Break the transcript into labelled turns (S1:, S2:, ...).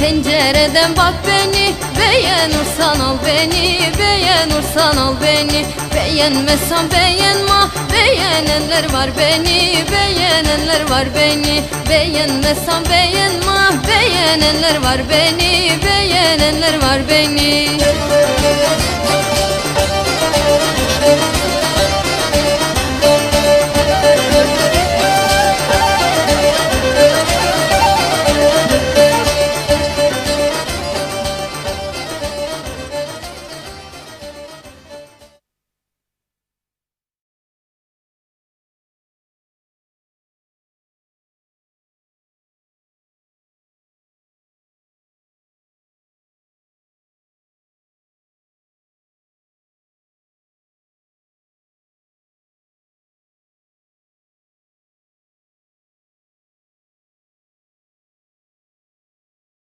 S1: Pencereden bak beni Beğenirsen al beni Beğenirsen al beni. Beğenmezsen beğenme Beğenenler var beni Beğenenler var beni. Beğenmezsen beğenme Beğenenler var beni Beğenenler var beni.